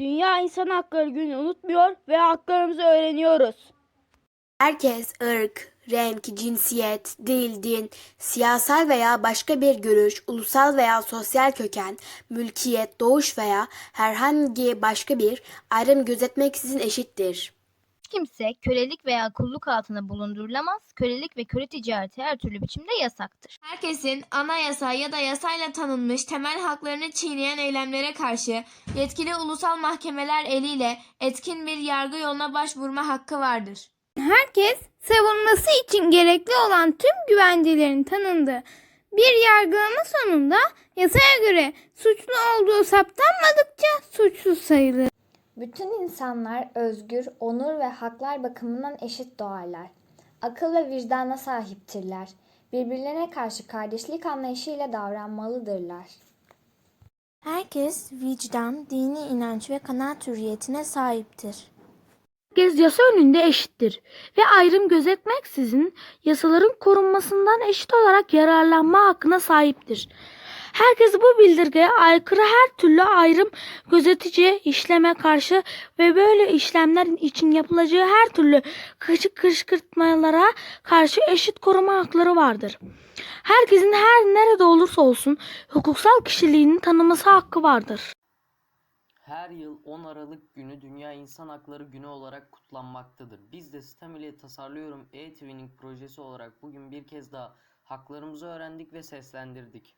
Dünya İnsan Hakları Günü unutmuyor ve haklarımızı öğreniyoruz. Herkes ırk, renk, cinsiyet, dil, din, siyasal veya başka bir görüş, ulusal veya sosyal köken, mülkiyet, doğuş veya herhangi başka bir ayrım gözetmeksizin eşittir. Kimse kölelik veya kulluk altında bulundurulamaz. Kölelik ve köle ticareti her türlü biçimde yasaktır. Herkesin anayasa ya da yasayla tanınmış temel haklarını çiğneyen eylemlere karşı yetkili ulusal mahkemeler eliyle etkin bir yargı yoluna başvurma hakkı vardır. Herkes savunması için gerekli olan tüm güvencelerin tanındığı bir yargılama sonunda yasaya göre suçlu olduğu saptanmadıkça suçsuz sayılır. Bütün insanlar özgür, onur ve haklar bakımından eşit doğarlar. Akıl ve vicdana sahiptirler. Birbirlerine karşı kardeşlik anlayışıyla davranmalıdırlar. Herkes vicdan, dini inanç ve kanaat hürriyetine sahiptir. Herkes yasa önünde eşittir ve ayrım gözetmeksizin yasaların korunmasından eşit olarak yararlanma hakkına sahiptir. Herkes bu bildirgeye aykırı her türlü ayrım gözetici işleme karşı ve böyle işlemler için yapılacağı her türlü kışık kışkırtmalara karşı eşit koruma hakları vardır. Herkesin her nerede olursa olsun hukuksal kişiliğini tanıması hakkı vardır. Her yıl 10 Aralık günü Dünya İnsan Hakları Günü olarak kutlanmaktadır. Biz de STEM ile Tasarlıyorum e-Twinning projesi olarak bugün bir kez daha haklarımızı öğrendik ve seslendirdik.